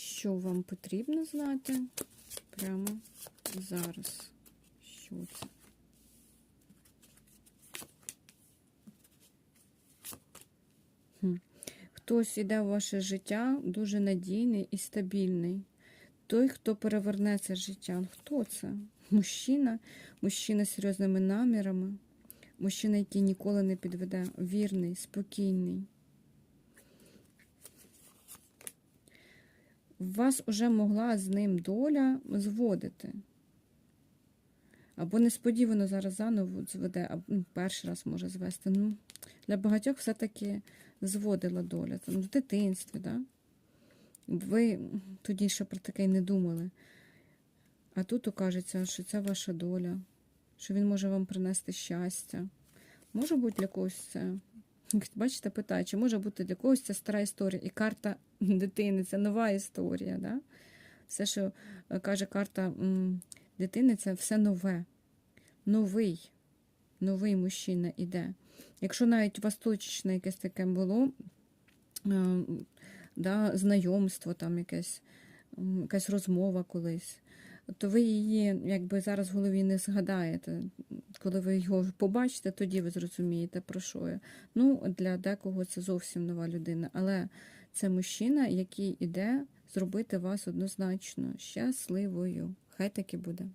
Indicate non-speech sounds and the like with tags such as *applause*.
Що вам потрібно знати прямо зараз? Що це? Хтось іде в ваше життя дуже надійний і стабільний. Той, хто переверне це життя. Хто це? Мужчина, мужчина з серйозними намірами, мужчина, який ніколи не підведе, вірний, спокійний. Вас уже могла з ним доля зводити. Або несподівано зараз заново зведе, або ну, перший раз може звести. Ну, для багатьох все-таки зводила доля. Там, в дитинстві, да? Ви тоді ще про таке й не думали. А тут окажеться, що це ваша доля, що він може вам принести щастя. Може бути для когось це. Бачите, питаю, чи може бути для когось це стара історія. І карта *laughs* дитини це нова історія. Да? Все, що е, каже карта дитини, це все нове. Новий, новий мужчина іде. Якщо навіть точечне якесь таке було, е, да, знайомство, там якесь, якась розмова колись, то ви її якби зараз в голові не згадаєте. Коли ви його побачите, тоді ви зрозумієте, про що я. Ну, для декого це зовсім нова людина. Але це мужчина, який іде зробити вас однозначно щасливою. Хай таки буде.